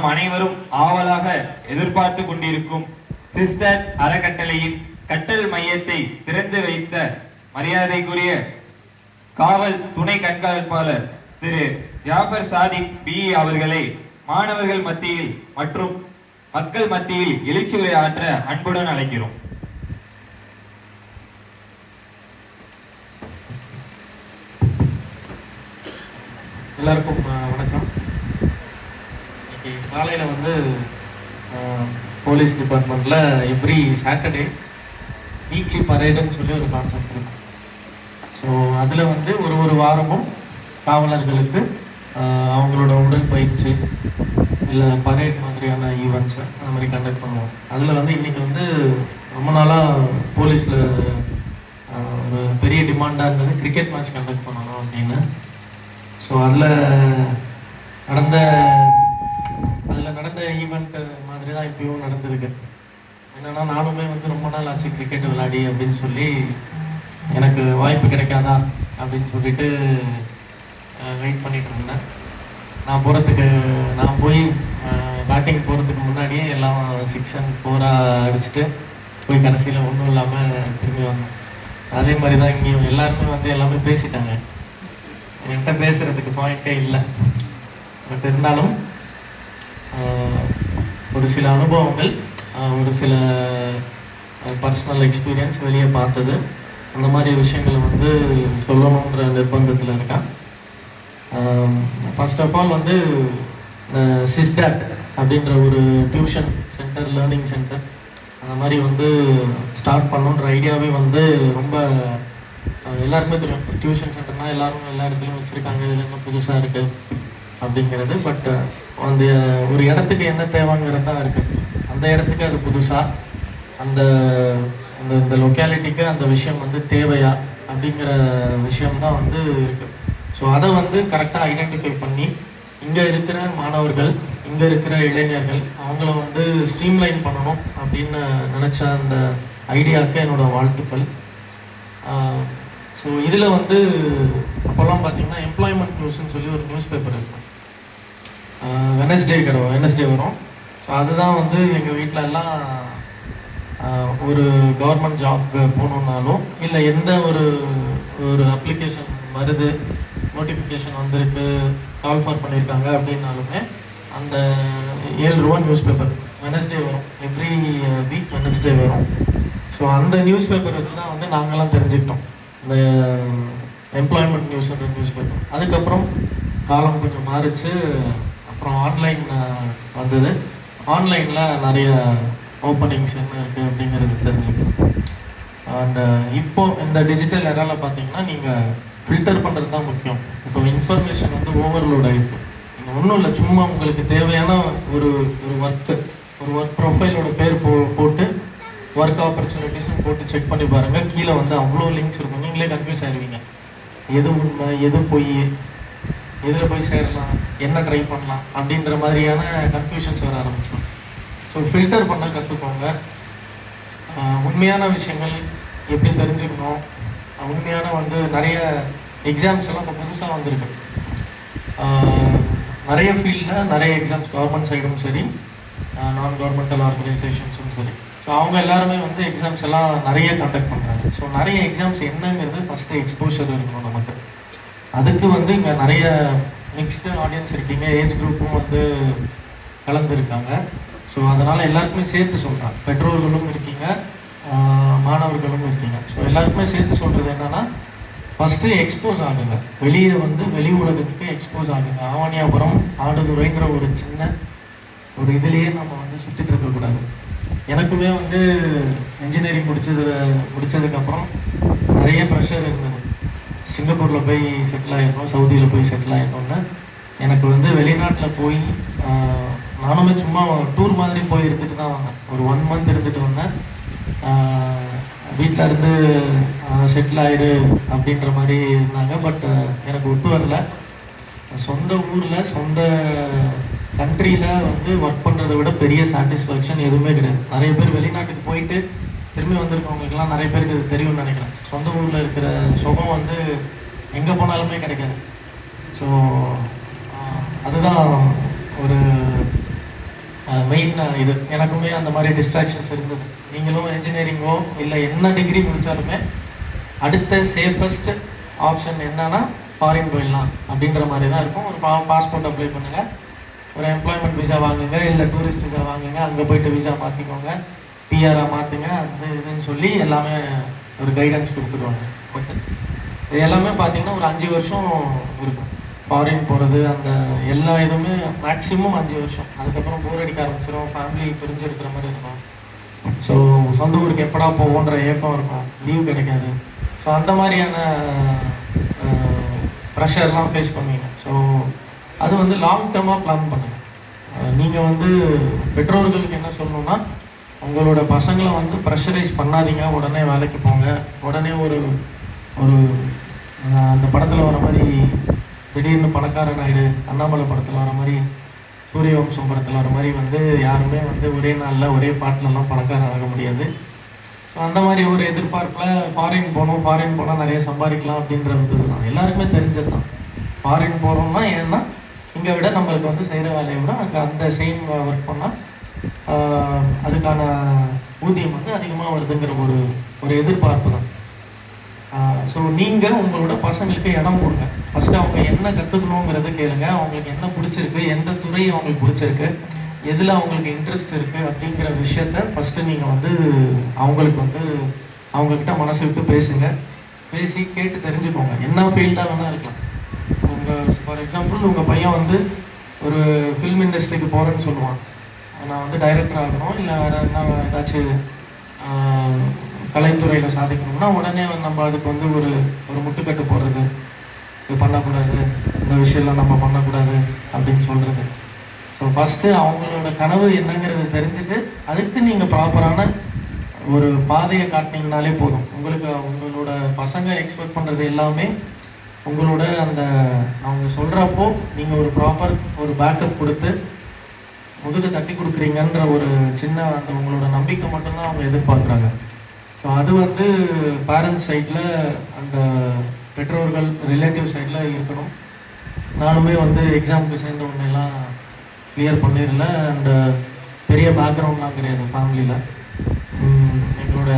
நாம் அனைவரும் ஆவலாக எதிர்பார்த்து கொண்டிருக்கும் சிஸ்டர் அறக்கட்டளையின் கட்டல் மையத்தை திறந்து வைத்த மரியாதைக்குரிய காவல் துணை கண்காணிப்பாளர் திரு ஜாஃபர் சாதிக் பி. அவர்களை மாணவர்கள் மத்தியில் மற்றும் மக்கள் மத்தியில் எழுச்சி உரையாற்ற அன்புடன் அழைக்கிறோம். எல்லாருக்கும் வணக்கம். இன்னைக்கு காலையில் வந்து போலீஸ் டிபார்ட்மெண்ட்டில் எவ்ரி சாட்டர்டே வீக்லி பரேடுன்னு சொல்லி ஒரு கான்செப்ட் இருக்கும். ஸோ அதில் வந்து ஒரு ஒரு வாரமும் காவலர்களுக்கு அவங்களோட உடற்பயிற்சி இல்லை பரேட் மாதிரியான ஈவெண்ட்ஸை அந்த மாதிரி கண்டக்ட் பண்ணுவோம். அதில் வந்து இன்றைக்கி வந்து ரொம்ப நாளாக போலீஸில் ஒரு பெரிய டிமாண்டாக இருந்தது. கிரிக்கெட் மேட்ச் கண்டக்ட் பண்ணணும் அப்படின்னு. ஸோ அதில் நடந்த நடந்த ஈவெண்ட் மாதிரி தான் இப்பயும் நடந்திருக்கு. என்னன்னா நானுமே வந்து ரொம்ப நாள் ஆச்சு கிரிக்கெட் விளையாடி அப்படின்னு சொல்லி எனக்கு வாய்ப்பு கிடைக்காதா அப்படின்னு சொல்லிட்டு வெயிட் பண்ணிட்டு இருந்தேன். நான் போகிறதுக்கு நான் போய் பேட்டிங் போகிறதுக்கு முன்னாடியே எல்லாம் சிக்ஸ் அண்ட் ஃபோராக அடிச்சுட்டு போய் கடைசியில் ஒன்றும் இல்லாமல் திரும்பி வந்தேன். அதே மாதிரி தான் இங்கேயும் எல்லாருமே வந்து எல்லாமே பேசிட்டாங்க. என்கிட்ட பேசுகிறதுக்கு பாயிண்ட்டே இல்லை. பட் இருந்தாலும் ஒரு சில அனுபவங்கள் ஒரு சில பர்சனல் எக்ஸ்பீரியன்ஸ் வெளியே பார்த்தது. அந்த மாதிரி விஷயங்களை வந்து சொல்லணுன்ற நிர்பந்தத்தில் இருக்கேன். ஃபர்ஸ்ட் ஆஃப் ஆல் வந்து சிஸ்டாட் அப்படின்ற ஒரு டியூஷன் சென்டர் லேர்னிங் சென்டர் அந்த மாதிரி வந்து ஸ்டார்ட் பண்ணுன்ற ஐடியாவே வந்து ரொம்ப எல்லாருக்குமே தெரியும். டியூஷன் சென்டர்னால் எல்லாரும் எல்லா இடத்துலையும் வச்சுருக்காங்க. இதில் இன்னும் புதுசாக இருக்குது அப்படிங்கிறது. பட் அந்த ஒரு இடத்துக்கு என்ன தேவைங்கிறது தான் இருக்குது அந்த இடத்துக்கு அது புதுசாக அந்த அந்த இந்த லொக்காலிட்டிக்கு அந்த விஷயம் வந்து தேவையா அப்படிங்கிற விஷயம் தான் வந்து இருக்குது ஸோ அதை வந்து கரெக்டாக ஐடென்டிஃபை பண்ணி இங்கே இருக்கிற மாணவர்கள் இங்கே இருக்கிற இளைஞர்கள் அவங்கள வந்து ஸ்ட்ரீம்லைன் பண்ணணும் அப்படின்னு நினச்ச அந்த ஐடியாவுக்கு என்னோடய வாழ்த்துக்கள். ஸோ இதில் வந்து அப்போல்லாம் பார்த்தீங்கன்னா எம்ப்ளாய்மெண்ட் நியூஸ்ன்னு சொல்லி ஒரு நியூஸ் பேப்பர் இருக்கும் வெனஸ்டே வரும் வெனஸ்டே வரும். ஸோ அதுதான் வந்து எங்கள் வீட்டில் எல்லாம் ஒரு கவர்மெண்ட் ஜாப்க்கு போகணுன்னாலும் இல்லை எந்த ஒரு ஒரு அப்ளிகேஷன் வருது நோட்டிஃபிகேஷன் வந்திருக்கு கால் ஃபார் பண்ணியிருக்காங்க அப்படின்னாலுமே அந்த ஏழு ரூபா நியூஸ் பேப்பர் வெனஸ்டே வரும் எவ்ரி வீக் வெனஸ்டே வரும். ஸோ அந்த நியூஸ் பேப்பர் வச்சு தான் வந்து நாங்களாம் தெரிஞ்சுக்கிட்டோம். இந்த எம்ப்ளாய்மெண்ட் நியூஸ்ன்ற நியூஸ் பேப்பர் அதுக்கப்புறம் காலம் கொஞ்சம் மாறிச்சு. அப்புறம் ஆன்லைன் வந்தது. ஆன்லைனில் நிறைய ஓப்பனிங்ஸ் என்ன இருக்குது அப்படிங்கிறது தெரிஞ்சுக்கணும் அண்ட் இப்போ இந்த டிஜிட்டல் எரால பார்த்தீங்கன்னா நீங்கள் ஃபில்டர் பண்ணுறது தான் முக்கியம். இப்போ இன்ஃபர்மேஷன் வந்து ஓவர்லோட் ஆகிருக்கு நீங்கள் ஒன்றும் இல்லை சும்மா உங்களுக்கு தேவையான ஒரு ஒரு ஒர்க்கு ஒரு ஒர்க் ப்ரொஃபைலோட பேர் போ போட்டு ஒர்க் ஆப்பர்ச்சுனிட்டிஸ்னு போட்டு செக் பண்ணி பாருங்கள் கீழே வந்து அவ்வளோ லிங்க்ஸ் இருக்கும். நீங்களே கன்ஃபியூஸ் ஆயிருவீங்க. எது உண்மை எது பொய் எதில் போய் சேரலாம் என்ன ட்ரை பண்ணலாம் அப்படின்ற மாதிரியான கன்ஃபியூஷன்ஸ் வர ஆரம்பிச்சிடும். ஸோ ஃபில்டர் பண்ண கற்றுக்கோங்க உண்மையான விஷயங்கள் எப்படி தெரிஞ்சுக்கணும்? உண்மையான வந்து நிறைய எக்ஸாம்ஸ் எல்லாம் இப்போ புதுசாக வந்திருக்கு. நிறைய ஃபீல்டில் நிறைய எக்ஸாம்ஸ் கவர்மெண்ட் சைடும் சரி நான் கவர்மெண்டல் ஆர்கனைசேஷன்ஸும் சரி. ஸோ அவங்க எல்லாருமே வந்து எக்ஸாம்ஸ் எல்லாம் நிறைய கண்டக்ட் பண்ணுறாங்க ஸோ நிறைய எக்ஸாம்ஸ் என்னங்கிறது ஃபஸ்ட்டு எக்ஸ்போஷர் இருக்கணும் நமக்கு. அதுக்கு வந்து இங்கே நிறைய மிக்ஸ்டு ஆடியன்ஸ் இருக்கீங்க ஏஜ் குரூப்பும் வந்து கலந்துருக்காங்க. ஸோ அதனால் எல்லாருக்குமே சேர்த்து சொல்கிறேன் பெற்றோர்களும் இருக்கீங்க மாணவர்களும் இருக்கீங்க. ஸோ எல்லாருக்குமே சேர்த்து சொல்கிறது என்னன்னா ஃபஸ்ட்டு எக்ஸ்போஸ் ஆகுங்க. வெளியே வந்து வெளி உலகத்துக்கு எக்ஸ்போஸ் ஆகுங்க. ஆவணியாபுரம் ஆடுதுறைங்கிற ஒரு சின்ன ஒரு இதுலேயே நம்ம வந்து சுற்றிட்டு இருக்கக்கூடாது எனக்குமே வந்து இன்ஜினியரிங் முடிச்சது முடிச்சதுக்கப்புறம் சிங்கப்பூரில் போய் செட்டில் ஆகிடணும் சவுதியில் போய் செட்டில் ஆகிடணும்னு எனக்கு வந்து வெளிநாட்டில் போய் நானுமே சும்மா டூர் மாதிரி போய் இருந்துட்டு தான் வந்தேன். ஒரு ஒன் மந்த் இருந்துட்டு வந்தேன். வீட்டில் இருந்து செட்டில் ஆயிரு அப்படின்ற மாதிரி இருந்தாங்க. பட் எனக்கு ஒத்து வரல. சொந்த ஊரில் சொந்த கண்ட்ரியில் வந்து ஒர்க் பண்ணுறதை விட பெரிய சாட்டிஸ்ஃபேக்ஷன் எதுவுமே கிடையாது. நிறைய பேர் வெளிநாட்டுக்கு போயிட்டு திரும்பி வந்திருக்கவங்களுக்குலாம் நிறைய பேருக்கு இது தெரியும்னு நினைக்கிறேன். சொந்த ஊரில் இருக்கிற சுகம் வந்து எங்கே போனாலுமே கிடைக்காது. ஸோ அதுதான் ஒரு மெயின் இது. எனக்குமே அந்த மாதிரி டிஸ்ட்ராக்ஷன்ஸ் இருந்தது. நீங்களும் இன்ஜினியரிங்கோ இல்லை என்ன டிகிரி முடித்தாலுமே அடுத்த சேஃபஸ்ட் ஆப்ஷன் என்னன்னா ஃபாரின் போயிடலாம் அப்படின்ற மாதிரி தான் இருக்கும். ஒரு பா பாஸ்போர்ட் அப்ளை பண்ணுங்கள் ஒரு எம்ப்ளாய்மெண்ட் விசா வாங்குங்க. இல்லை டூரிஸ்ட் விசா வாங்குங்க. அங்கே போயிட்டு விசா மாற்றிக்கோங்க பிஆராக மாற்றுங்க அது இதுன்னு சொல்லி எல்லாமே ஒரு கைடன்ஸ் கொடுத்துருவாங்க ஓகே இது எல்லாமே பார்த்தீங்கன்னா ஒரு அஞ்சு வருஷம் இருக்கும். ஃபாரின் போகிறது அந்த எல்லா இதுவுமே மேக்ஸிமம் அஞ்சு வருஷம். அதுக்கப்புறம் போர் அடிக்க ஆரம்பிச்சிடும் ஃபேமிலி பிரிஞ்சு இருக்கிற மாதிரி இருக்கும். ஸோ சொந்த ஊருக்கு எப்படா போவோன்ற ஏக்கம் இருக்கும். லீவ் கிடைக்காது. ஸோ அந்த மாதிரியான ப்ரெஷர்லாம் ஃபேஸ் பண்ணுவீங்க. ஸோ அது வந்து லாங் டேர்மாக பிளான் பண்ணுங்கள் நீங்கள் வந்து பெற்றோர்களுக்கு என்ன சொல்லணும்னா உங்களோட பசங்களை வந்து ப்ரெஷரைஸ் பண்ணாதீங்க. உடனே வேலைக்கு போங்க. உடனே ஒரு ஒரு அந்த படத்தில் வர மாதிரி திடீர்னு பணக்காரன் ஆயிடு. அண்ணாமலை படத்தில் வர மாதிரி சூரிய வம்சம் படத்தில் வர மாதிரி வந்து யாருமே வந்து ஒரே நாளில் ஒரே பாட்டிலலாம் பணக்காரன் ஆக முடியாது. ஸோ அந்த மாதிரி ஒரு எதிர்பார்ப்பில் ஃபாரின் போகணும் ஃபாரின் போனால் நிறைய சம்பாதிக்கலாம் அப்படின்றது தான் எல்லாருக்குமே தெரிஞ்சது தான் ஃபாரின் போகிறோம்னா ஏன்னா இங்கே விட நம்மளுக்கு வந்து செய்கிற வேலையை விட அங்கே அந்த சேம் ஒர்க் பண்ணால் அதுக்கான ஊதியம் வந்து அதிகமாக வருதுங்கிற ஒரு ஒரு எதிர்பார்ப்பு தான். ஸோ நீங்கள் உங்களோட பசங்களுக்கு இடம் கொடுங்க. ஃபஸ்ட்டு அவங்க என்ன கற்றுக்கணுங்கிறத கேளுங்க. அவங்களுக்கு என்ன பிடிச்சிருக்கு எந்த துறை அவங்களுக்கு பிடிச்சிருக்கு எதில் அவங்களுக்கு இன்ட்ரெஸ்ட் இருக்குது அப்படிங்கிற விஷயத்த ஃபஸ்ட்டு நீங்கள் வந்து அவங்களுக்கு வந்து அவங்கக்கிட்ட மனசு விட்டு பேசுங்க. பேசி கேட்டு தெரிஞ்சுக்கோங்க. என்ன ஃபீல்டாக வேணால் இருக்கலாம். உங்கள் ஃபார் எக்ஸாம்பிள் உங்கள் பையன் வந்து ஒரு ஃபிலிம் இண்டஸ்ட்ரிக்கு போகிறேன்னு சொல்லுவான். நான் வந்து டைரக்டர் ஆகணும் இல்லை வேறு என்ன ஏதாச்சும் கலைத்துறையில் சாதிக்கணும்னா உடனே நம்ம அதுக்கு வந்து ஒரு ஒரு முட்டுக்கட்டு போடுறது இது பண்ணக்கூடாது இந்த விஷயம்லாம் நம்ம பண்ணக்கூடாது அப்படின்னு சொல்கிறது ஸோ ஃபஸ்ட்டு அவங்களோட கனவு என்னங்கிறது தெரிஞ்சுட்டு அதுக்கு நீங்கள் ப்ராப்பரான ஒரு பாதையை காட்டினீங்கனாலே போதும். உங்களுக்கு உங்களோட பசங்க எக்ஸ்பெக்ட் பண்ணுறது எல்லாமே உங்களோட அந்த அவங்க சொல்கிறப்போ நீங்கள் ஒரு ப்ராப்பர் ஒரு பேக்கப் கொடுத்து முதுகு தட்டி கொடுக்குறீங்கன்ற ஒரு சின்ன அந்த உங்களோட நம்பிக்கை மட்டும்தான் அவங்க எதிர்பார்க்குறாங்க. ஸோ அது வந்து பேரண்ட்ஸ் சைடில் அந்த பெற்றோர்கள் ரிலேட்டிவ் சைடில் இருக்கணும். நானுமே வந்து எக்ஸாமுக்கு சேர்ந்த உடனேலாம் கிளியர் பண்ணிடல. அந்த பெரிய பேக்ரவுண்ட்லாம் கிடையாது ஃபேமிலியில் எங்களோட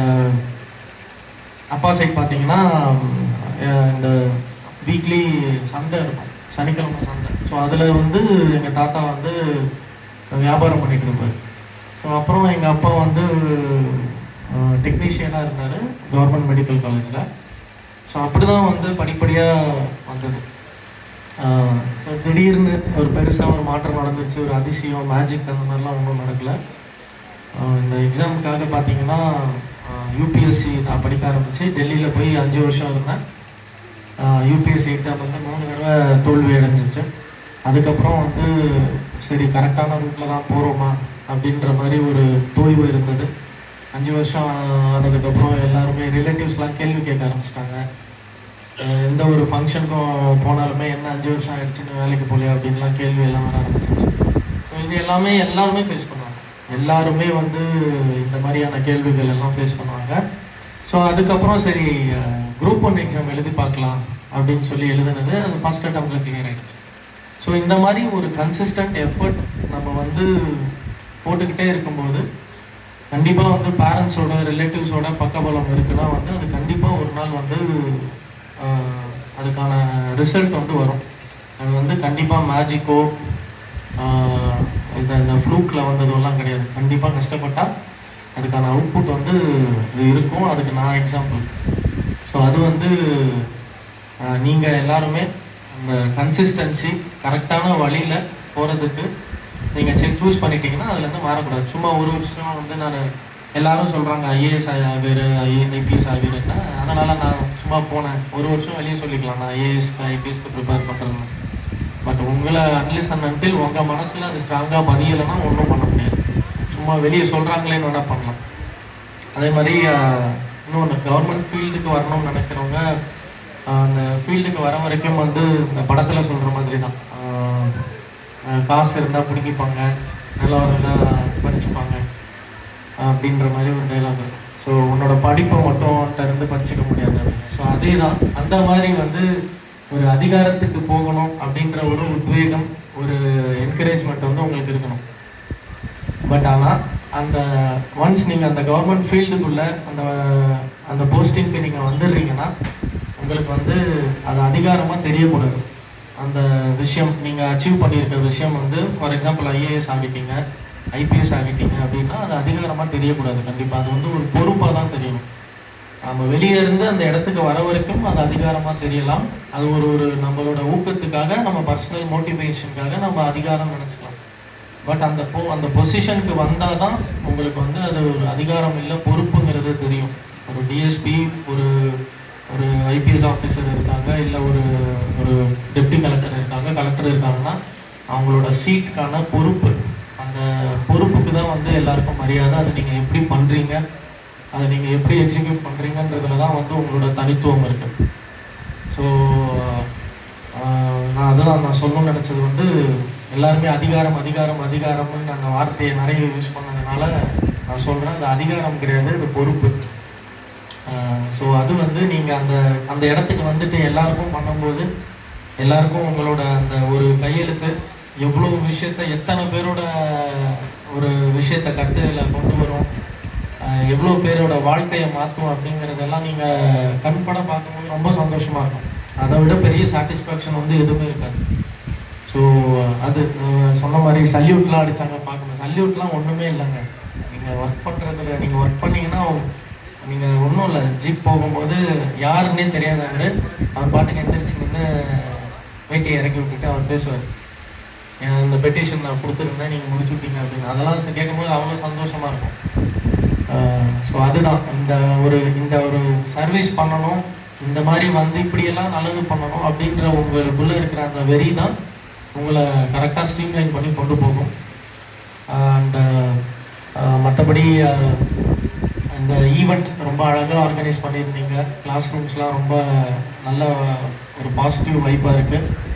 அப்பா சைட் பார்த்தீங்கன்னா இந்த வீக்லி சந்தை இருக்கும். சனிக்கிழமை சந்தை. ஸோ அதில் வந்து எங்கள் தாத்தா வந்து வியாபாரம் பண்ணிட்டு இருப்பார் ஸோ அப்புறம் எங்கள் அப்பா வந்து டெக்னீஷியனாக இருந்தார் கவர்மெண்ட் மெடிக்கல் காலேஜில் ஸோ அப்படி தான் வந்து படிப்படியாக வந்தது. ஸோ திடீர்னு ஒரு பெருசாக ஒரு மாற்றம் நடந்துருச்சு ஒரு அதிசயம் மேஜிக் அந்த மாதிரிலாம் ஒன்றும் நடக்கலை. இந்த எக்ஸாமுக்காக பார்த்தீங்கன்னா யூபிஎஸ்சி நான் படிக்க ஆரம்பித்து டெல்லியில் போய் அஞ்சு வருஷம் இருந்தேன். யூபிஎஸ்சி எக்ஸாம் வந்து மூணு தடவை தோல்வி அடைஞ்சிச்சு. அதுக்கப்புறம் வந்து சரி கரெக்டான ரூட்டில் தான் போகிறோமா அப்படின்ற மாதிரி ஒரு தோய்வு இருந்தது. அஞ்சு வருஷம் ஆனதுக்கப்புறம் எல்லாருமே ரிலேட்டிவ்ஸ்லாம் கேள்வி கேட்க ஆரம்பிச்சிட்டாங்க. எந்த ஒரு ஃபங்க்ஷனுக்கும் போனாலுமே என்ன அஞ்சு வருஷம் ஆயிடுச்சுன்னு வேலைக்கு போகலையா அப்படின்லாம் கேள்வி எல்லாம் வர ஆரம்பிச்சிச்சு ஸோ இது எல்லாமே எல்லாருமே ஃபேஸ் பண்ணுவாங்க. எல்லாருமே வந்து இந்த மாதிரியான கேள்விகள் எல்லாம் ஃபேஸ் பண்ணுவாங்க. ஸோ அதுக்கப்புறம் சரி குரூப் ஒன் எக்ஸாம் எழுதி பார்க்கலாம் அப்படின்னு சொல்லி எழுதுனது. அது ஃபஸ்ட் அட்டம்ப்ட்ல கிளியர் ஆகிடுச்சு ஸோ இந்த மாதிரி ஒரு கன்சிஸ்டன்ட் எஃபர்ட் நம்ம வந்து போட்டுக்கிட்டே இருக்கும்போது கண்டிப்பாக வந்து பேரண்ட்ஸோட ரிலேட்டிவ்ஸோட பக்கபலம் இருக்குன்னா வந்து அது கண்டிப்பாக ஒரு நாள் வந்து அதுக்கான ரிசல்ட் வந்து வரும். அது வந்து கண்டிப்பாக மேஜிக்கோ இந்த இந்த ஃப்ளூக்கில் வந்ததெல்லாம் கிடையாது. கண்டிப்பாக கஷ்டப்பட்டால் அதுக்கான அவுட்புட் வந்து இது இருக்கும். அதுக்கு நான் எக்ஸாம்பிள் ஸோ அது வந்து நீங்கள் எல்லாருமே இந்த கன்சிஸ்டன்சி கரெக்டான வழியில் போகிறதுக்கு நீங்கள் சரி சூஸ் பண்ணிட்டீங்கன்னா அதுலேருந்து மாறக்கூடாது. சும்மா ஒரு வருஷம் வந்து நான் எல்லாரும் சொல்கிறாங்க ஐஏஎஸ் ஆகிரு ஐஏ ஐபிஎஸ் ஆகிருன்னா அதனால் நான் சும்மா போனேன். ஒரு வருஷம் வெளியே சொல்லிக்கலாம் நான் ஐஏஎஸ்க்கு ஐபிஎஸ்க்கு ப்ரிப்பேர் பண்ணுறேன் பட் உங்களை அட்லீஸ்ட் அண்ட் அன்டில் உங்கள் மனசில் அது ஸ்ட்ராங்காக பதியலைன்னா ஒன்றும் பண்ண முடியாது. சும்மா வெளியே சொல்கிறாங்களேன்னு வேணால் பண்ணலாம். அதே மாதிரி இன்னொன்று கவர்மெண்ட் ஃபீல்டுக்கு வரணும்னு நினைக்கிறவங்க அந்த ஃபீல்டுக்கு வர வரைக்கும் வந்து இந்த படத்தில் சொல்கிற மாதிரி தான் காசு இருந்தால் பிடிக்கிப்பாங்க நல்லா படிச்சுப்பாங்க அப்படின்ற மாதிரி ஒரு டைலாக் இருக்கும். ஸோ உன்னோட படிப்பை மட்டும் இருந்து படிச்சுக்க முடியாது. ஸோ அதே தான் அந்த மாதிரி வந்து ஒரு அதிகாரத்துக்கு போகணும் அப்படின்ற ஒரு உத்வேகம் ஒரு என்கரேஜ்மெண்ட் வந்து உங்களுக்கு இருக்கணும். பட் ஆனால் அந்த ஒன்ஸ் நீங்கள் அந்த கவர்மெண்ட் ஃபீல்டுக்குள்ளே அந்த அந்த போஸ்டிங்க்கு நீங்கள் வந்துடுறீங்கன்னா உங்களுக்கு வந்து அது அதிகாரமாக தெரியக்கூடாது. அந்த விஷயம் நீங்கள் அச்சீவ் பண்ணியிருக்க விஷயம் வந்து ஃபார் எக்ஸாம்பிள் ஐஏஎஸ் ஆகிட்டீங்க ஐபிஎஸ் ஆகிட்டீங்க அப்படின்னா அது அதிகாரமாக தெரியக்கூடாது கண்டிப்பாக அது வந்து ஒரு பொறுப்பாக தான் தெரியணும். நம்ம வெளியே இருந்து அந்த இடத்துக்கு வர வரைக்கும் அது அதிகாரமாக தெரியலாம். அது ஒரு ஒரு நம்மளோட ஊக்கத்துக்காக நம்ம பர்சனல் மோட்டிவேஷனுக்காக நம்ம அதிகாரம் நினச்சிக்கலாம். பட் அந்த பொ அந்த பொசிஷனுக்கு வந்தால் தான் உங்களுக்கு வந்து அது ஒரு அதிகாரம் இல்லை பொறுப்புங்கிறது தெரியும். ஒரு டிஎஸ்பி ஒரு ஒரு ஐபிஎஸ் ஆஃபீஸர் இருக்காங்க இல்லை ஒரு ஒரு டெப்டி கலெக்டர் இருக்காங்க கலெக்டர் இருக்காங்கன்னா அவங்களோட சீட்டுக்கான பொறுப்பு அந்த பொறுப்புக்கு தான் வந்து எல்லாருக்கும் மரியாதை அதை நீங்கள் எப்படி பண்ணுறீங்க அதை நீங்கள் எப்படி எக்ஸிக்யூட் பண்ணுறீங்கன்றதுல தான் வந்து உங்களோட தனித்துவம் இருக்குது ஸோ நான் அதெல்லாம் நான் சொல்லணும்னு நினச்சது வந்து எல்லாருமே அதிகாரம் அதிகாரம் அதிகாரம்னு அந்த வார்த்தையை நிறைய யூஸ் பண்ணதுனால நான் சொல்கிறேன் அது அதிகாரம் கிடையாது அது பொறுப்பு. ஸோ அது வந்து நீங்கள் அந்த அந்த இடத்துக்கு வந்துட்டு எல்லாருக்கும் பண்ணும்போது எல்லாருக்கும் உங்களோட அந்த ஒரு கையெழுத்து எவ்வளோ விஷயத்த எத்தனை பேரோட ஒரு விஷயத்த கட்டுல கொண்டு வரும் எவ்வளோ பேரோட வாழ்க்கையை மாற்றும் அப்படிங்கிறதெல்லாம் நீங்கள் கண்பட பார்க்கும்போது ரொம்ப சந்தோஷமாக இருக்கும். அதை விட பெரிய சாட்டிஸ்ஃபேக்ஷன் வந்து எதுவுமே இருக்காது. ஸோ அது சொன்ன மாதிரி சல்யூட்லாம் அடிச்சாங்க பார்க்கணும். சல்யூட்லாம் ஒன்றுமே இல்லைங்க. நீங்கள் ஒர்க் பண்ணுறதுல நீங்கள் ஒர்க் பண்ணிங்கன்னா நீங்கள் ஒன்றும் இல்லை ஜீப் போகும்போது யாருன்னே தெரியாதவரு அவர் பாட்டுக்கு எந்திரிச்சு நின்று வேட்டியை இறக்கி விட்டுட்டு அவர் பேசுவார். "என் இந்த பெட்டிஷன் நான் கொடுத்துருந்தேன் நீங்கள் முடிச்சு விட்டீங்க அப்படின்னு. அதெல்லாம் கேட்கும்போது அவ்வளோ சந்தோஷமாக இருக்கும் ஸோ அதுதான். இந்த ஒரு இந்த ஒரு சர்வீஸ் பண்ணணும் இந்த மாதிரி வந்து இப்படியெல்லாம் நல்லது பண்ணணும் அப்படின்ற உங்களுக்குள்ளே இருக்கிற அந்த வெறி தான் உங்களை கரெக்டாக ஸ்ட்ரீம்லைன் பண்ணி கொண்டு போகும். அண்ட் மற்றபடி இந்த ஈவெண்ட் ரொம்ப அழகாக ஆர்கனைஸ் பண்ணியிருந்தீங்க. கிளாஸ் ரூம்ஸ்லாம் ரொம்ப நல்ல ஒரு பாசிட்டிவ் வைப்பாக இருக்குது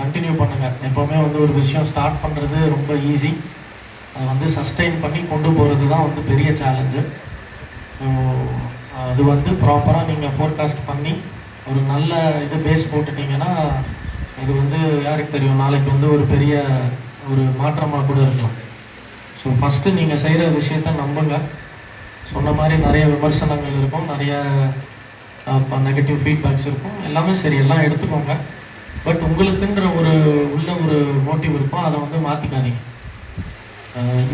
கண்டினியூ பண்ணுங்கள் எப்போவுமே வந்து ஒரு விஷயம் ஸ்டார்ட் பண்ணுறது ரொம்ப ஈஸி அதை வந்து சஸ்டெயின் பண்ணி கொண்டு போகிறது தான் வந்து பெரிய சேலஞ்சு அது வந்து ப்ராப்பராக நீங்கள் ஃபோர்காஸ்ட் பண்ணி ஒரு நல்ல இது பேஸ் போட்டுட்டீங்கன்னா இது வந்து யாருக்கு தெரியும்? நாளைக்கு வந்து ஒரு பெரிய ஒரு மாற்றமாக கூட இருக்கலாம். ஸோ ஃபஸ்ட்டு நீங்கள் செய்கிற விஷயத்த நம்புங்க. சொன்ன மாதிரி நிறைய விமர்சனங்கள் இருக்கும் நிறைய நெகட்டிவ் ஃபீட்பேக்ஸ் இருக்கும். எல்லாமே சரி எல்லாம் எடுத்துக்கோங்க. பட் உங்களுக்குன்ற ஒரு உள்ள ஒரு மோட்டிவ் இருக்கும் அதை வந்து மாற்றிக்காதீங்க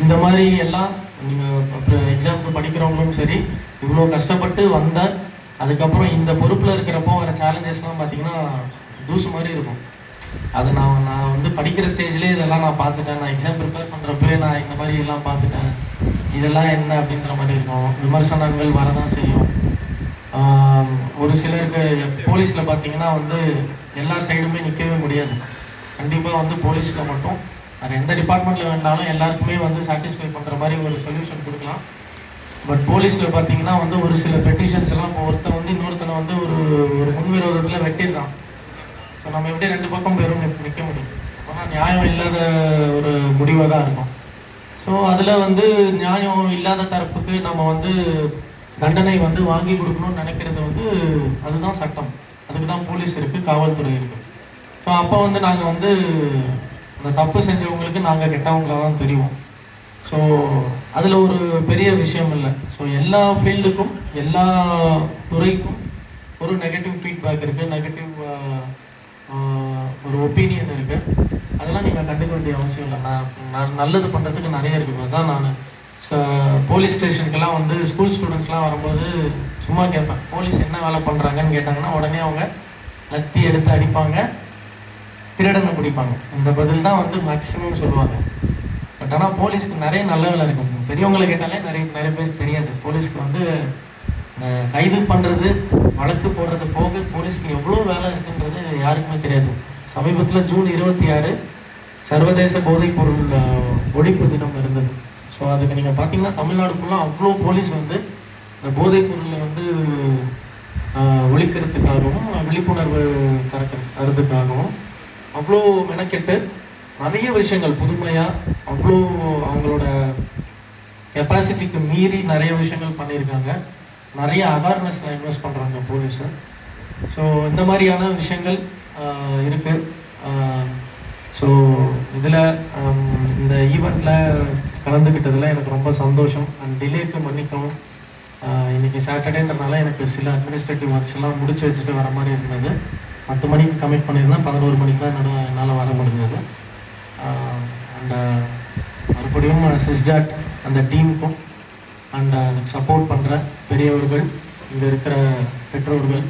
இந்த மாதிரி எல்லாம் நீங்கள் எக்ஸாம்பிள் படிக்கிறவங்களும் சரி இவ்வளோ கஷ்டப்பட்டு வந்த அதுக்கப்புறம் இந்த பொறுப்பில் இருக்கிறப்போ வர சேலஞ்சஸ்லாம் பார்த்தீங்கன்னா தூசு மாதிரி இருக்கும். அது நான் நான் வந்து படிக்கிற ஸ்டேஜ்லேயே இதெல்லாம் நான் பார்த்துட்டேன். நான் எக்ஸாம் ப்ரிப்பேர் பண்ணுறப்பவே நான் இந்த மாதிரி எல்லாம் பார்த்துட்டேன். இதெல்லாம் என்ன அப்படின்ற மாதிரி இருக்கும். விமர்சனங்கள் வரதான் செய்யும். ஒரு சிலருக்கு போலீஸில் பார்த்தீங்கன்னா வந்து எல்லா சைடுமே நிற்கவே முடியாது. கண்டிப்பாக வந்து போலீஸில் மட்டும். அது எந்த டிபார்ட்மெண்ட்டில் வேணாலும் எல்லாருக்குமே வந்து சாட்டிஸ்ஃபை பண்ணுற மாதிரி ஒரு சொல்யூஷன் கொடுக்கலாம். பட் போலீஸில் பார்த்தீங்கன்னா வந்து ஒரு சில பெட்டிஷன்ஸ் எல்லாம் இப்போ ஒருத்தன் வந்து இன்னொருத்தனை வந்து ஒரு ஒரு முன்விரோதத்தில் வெட்டிடுறான். ஸோ நம்ம எப்படி ரெண்டு பக்கம் பேரும் நிற்க முடியும்? ஆனால் நியாயம் இல்லாத ஒரு முடிவாக தான் இருக்கும். ஸோ அதில் வந்து நியாயம் இல்லாத தரப்புக்கு நம்ம வந்து தண்டனை வந்து வாங்கி கொடுக்கணும்னு நினைக்கிறது வந்து அதுதான் சட்டம். அதுக்கு தான் போலீஸ் இருக்குது காவல்துறை இருக்குது ஸோ அப்போ வந்து நாங்கள் வந்து அந்த தப்பு செஞ்சவங்களுக்கு நாங்கள் கெட்டவங்களாக தான் தெரியும் ஸோ அதில் ஒரு பெரிய விஷயம் இல்லை. ஸோ எல்லா ஃபீல்டுக்கும் எல்லா துறைக்கும் ஒரு நெகட்டிவ் ஃபீட்பேக் இருக்குது நெகட்டிவ் ஒரு ஒப்பீனியன் இருக்குது அதெல்லாம் நீங்கள் கண்டுக்க வேண்டிய அவசியம் இல்லை நான் நல்லது பண்ணுறதுக்கு நிறைய இருக்குது அதான் நான். போலீஸ் ஸ்டேஷனுக்கெல்லாம் வந்து ஸ்கூல் ஸ்டூடெண்ட்ஸ்லாம் வரும்போது சும்மா கேட்பேன் போலீஸ் என்ன வேலை பண்ணுறாங்கன்னு கேட்டாங்கன்னா உடனே அவங்க லத்தி எடுத்து அடிப்பாங்க திருடனை பிடிப்பாங்க. இந்த பதில் தான் வந்து மேக்ஸிமம் சொல்லுவாங்க. பட் ஆனால் போலீஸ்க்கு நிறைய நல்ல வேலை இருக்கும் பெரியவங்களை கேட்டாலே நிறைய நிறைய பேர் தெரியாது. போலீஸ்க்கு வந்து கைது பண்ணுறது வழக்கு போடுறது போக போலீஸ்க்கு எவ்வளோ வேலை இருக்குன்றது யாருக்குமே தெரியாது. சமீபத்தில் ஜூன் இருபத்தி ஆறு சர்வதேச போதைப் பொருள் ஒழிப்பு தினம் இருந்தது. ஸோ அதுக்கு நீங்கள் பார்த்தீங்கன்னா தமிழ்நாடு ஃபுல்லாக அவ்வளோ போலீஸ் வந்து இந்த போதைப் பொருளை வந்து ஒழிக்கிறதுக்காகவும் விழிப்புணர்வு தரக்க தரதுக்காகவும் அவ்வளோ மெனக்கெட்டு நிறைய விஷயங்கள் புதுமையாக அவ்வளோ அவங்களோட கெப்பாசிட்டிக்கு மீறி நிறைய விஷயங்கள் பண்ணியிருக்காங்க. நிறைய அவேர்னஸில் இன்வெஸ்ட் பண்ணுறாங்க போலீஸு. ஸோ இந்த மாதிரியான விஷயங்கள் இருக்குது ஸோ இதில் இந்த ஈவெண்ட்டில் கலந்துக்கிட்டதில் எனக்கு ரொம்ப சந்தோஷம். அண்ட் டிலேக்கு மன்னிக்கவும் இன்றைக்கி சாட்டர்டேன்றனால எனக்கு சில அட்மினிஸ்ட்ரேட்டிவ் ஒர்க்ஸ் எல்லாம் முடிச்சு வச்சுட்டு வர மாதிரி இருந்தது. பத்து மணிக்கு கமிட் பண்ணியிருந்தேன். பதினோரு மணிக்கு தான் என்னால் என்னால் வர முடிஞ்சது. அண்ட் மறுபடியும் சிஸ்டாட் அந்த டீமுக்கும் அண்ட் சப்போர்ட் பண்ணுற பெரியவர்கள் இங்கே இருக்கிற பெற்றோர்கள்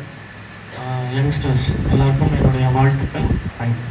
யங்ஸ்டர்ஸ் எல்லாருக்கும் என்னுடைய வாழ்த்துக்கள். தேங்க்யூ